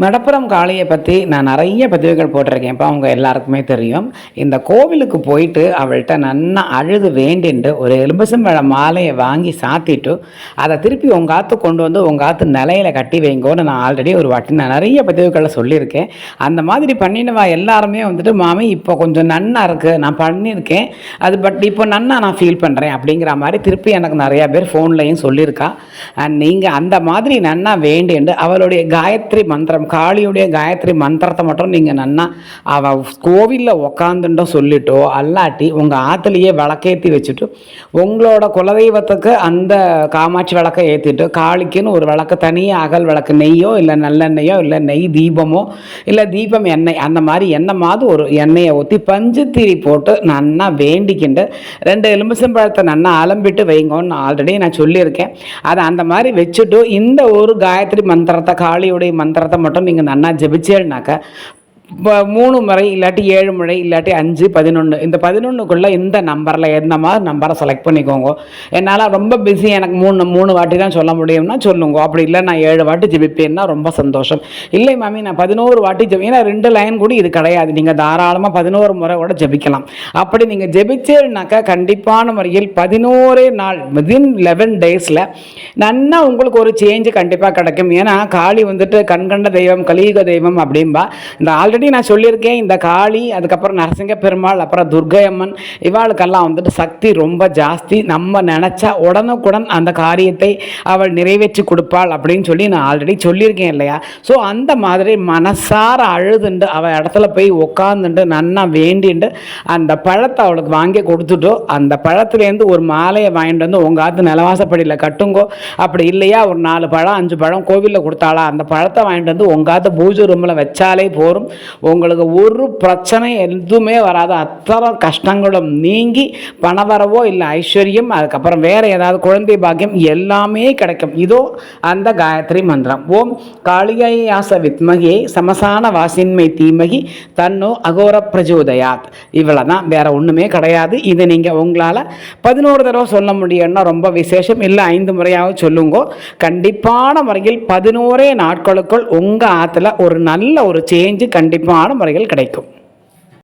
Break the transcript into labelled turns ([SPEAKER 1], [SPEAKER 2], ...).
[SPEAKER 1] மடப்புறம் காளியை பற்றி நான் நிறைய பதிவுகள் போட்டிருக்கேன். இப்போ அவங்க எல்லாருக்குமே தெரியும். இந்த கோவிலுக்கு போயிட்டு அவள்கிட்ட நன்னா அழுது வேண்டின்ட்டு ஒரு எலும்பசம்பழ மாலையை வாங்கி சாத்திட்டு அதை திருப்பி உங்கள் ஆற்று கொண்டு வந்து உங்கள் ஆற்று நிலையில கட்டி வைங்கோன்னு நான் ஆல்ரெடி ஒரு வாட்டி நான் நிறைய பதிவுகளை சொல்லியிருக்கேன். அந்த மாதிரி பண்ணினவா எல்லாருமே வந்துட்டு மாமி இப்போ கொஞ்சம் நன்னா இருக்குது நான் பண்ணியிருக்கேன். அது பட் இப்போ நன்னா நான் ஃபீல் பண்ணுறேன் அப்படிங்கிற மாதிரி திருப்பி எனக்கு நிறையா பேர் ஃபோன்லையும் சொல்லியிருக்கா. அண்ட் நீங்கள் அந்த மாதிரி நன்னா வேண்டிண்டு அவளுடைய காயத்ரி மந்திரம் காளியுடைய காயத்ரி மந்திரத்தை மட்டும் நீங்கள் நன்னா அவள் கோவிலில் உக்காந்துட்டோ சொல்லிட்டோ அல்லாட்டி உங்கள் ஆற்றுலையே விளக்கேற்றி வச்சுட்டு உங்களோட குலதெய்வத்துக்கு அந்த காமாட்சி விளக்கை ஏற்றிட்டு காளிக்குன்னு ஒரு விளக்கு தனியாக அகல் விளக்கு நெய்யோ இல்லை நல்லெண்ணெயோ இல்லை நெய் தீபமோ இல்லை தீபம் எண்ணெய் அந்த மாதிரி எண்ணெய்மாவது ஒரு எண்ணெயை ஊற்றி பஞ்சுத்திரி போட்டு நன்னா வேண்டிக்கிண்டு ரெண்டு எலுமிச்சம்பழத்தை நன்னா அலம்பிட்டு வைங்கன்னு ஆல்ரெடி நான் சொல்லியிருக்கேன். அதை அந்த மாதிரி வச்சுட்டு இந்த ஒரு காயத்ரி மந்திரத்தை காளியுடைய மந்திரத்தை மட்டும் மட்டும் நீங்கள் நன்னா ஜெபிச்சேன்னாக்க இப்போ மூணு முறை இல்லாட்டி ஏழு முறை இல்லாட்டி அஞ்சு பதினொன்று இந்த பதினொன்றுக்குள்ளே இந்த நம்பரில் எந்த மாதிரி நம்பரை செலக்ட் பண்ணிக்கோங்க. என்னால் ரொம்ப பிஸி எனக்கு மூணு மூணு வாட்டி தான் சொல்ல முடியும்னா சொல்லுங்க. அப்படி இல்லை நான் ஏழு வாட்டி ஜெபிப்பேன்னா ரொம்ப சந்தோஷம். இல்லை மாமி நான் பதினோரு வாட்டி ஜெபி ஏன்னா ரெண்டு லைன் கூட இது கிடையாது. நீங்கள் தாராளமாக பதினோரு முறை கூட ஜெபிக்கலாம். அப்படி நீங்கள் ஜெபிச்சேன்னாக்கா கண்டிப்பான முறையில் பதினோரே நாள் வித்தின் லெவன் டேஸில் நன்னா உங்களுக்கு ஒரு சேஞ்சு கண்டிப்பாக கிடைக்கும். ஏன்னா காளி வந்துட்டு கண்கண்ட தெய்வம் கலியுக தெய்வம் அப்படின்பா இந்த ஆல்ரெடி நான் சொல்லியிருக்கேன் இந்த காளி அதுக்கப்புறம் நரசிங்க பெருமாள் அப்புறம் துர்க்கை அம்மன் இவாளுக்கெல்லாம் வந்துட்டு சக்தி ரொம்ப ஜாஸ்தி. நம்ம நினச்சா உடனுக்குடன் அந்த காரியத்தை அவள் நிறைவேற்றி கொடுப்பாள் அப்படின்னு சொல்லி நான் ஆல்ரெடி சொல்லியிருக்கேன் இல்லையா? ஸோ அந்த மாதிரி மனசார அழுதுண்டு அவள் இடத்துல போய் உட்காந்துண்டு நன்னா வேண்டிண்டு அந்த பழத்தை அவளுக்கு வாங்கி கொடுத்துட்டோ அந்த பழத்துலேருந்து ஒரு மாலையை வாங்கிட்டு வந்து உங்கள் ஆத்து நிலவாசப்படியில் கட்டுங்கோ. அப்படி இல்லையா? ஒரு நாலு பழம் அஞ்சு பழம் கோவிலில் கொடுத்தாளா? அந்த பழத்தை வாங்கிட்டு வந்து உங்கள் ஆத்து பூஜை ரூமில் வச்சாலே போரும். உங்களுக்கு ஒரு பிரச்சனை எதுவுமே வராது. அத்தனை கஷ்டங்களும் நீங்கி பணவரவோ இல்லை ஐஸ்வர்யம் அதுக்கப்புறம் வேறு ஏதாவது குழந்தை பாக்கியம் எல்லாமே கிடைக்கும். இதோ அந்த காயத்ரி மந்திரம். ஓம் காளிகையாச வித்மகே சமசான வாசின்மை தீமகி தன்னோ அகோர பிரஜோதயாத். இவ்வளோ தான் வேற ஒன்றுமே கிடையாது. இதை நீங்கள் உங்களால் பதினோரு தடவை சொல்ல முடியும்னா ரொம்ப விசேஷம். இல்லை ஐந்து முறையாகவும் சொல்லுங்க. கண்டிப்பான முறையில் பதினோரே நாட்களுக்குள் உங்கள் ஆற்றுல ஒரு நல்ல ஒரு சேஞ்சு கண்டிப்பான முறையில் கிடைக்கும்.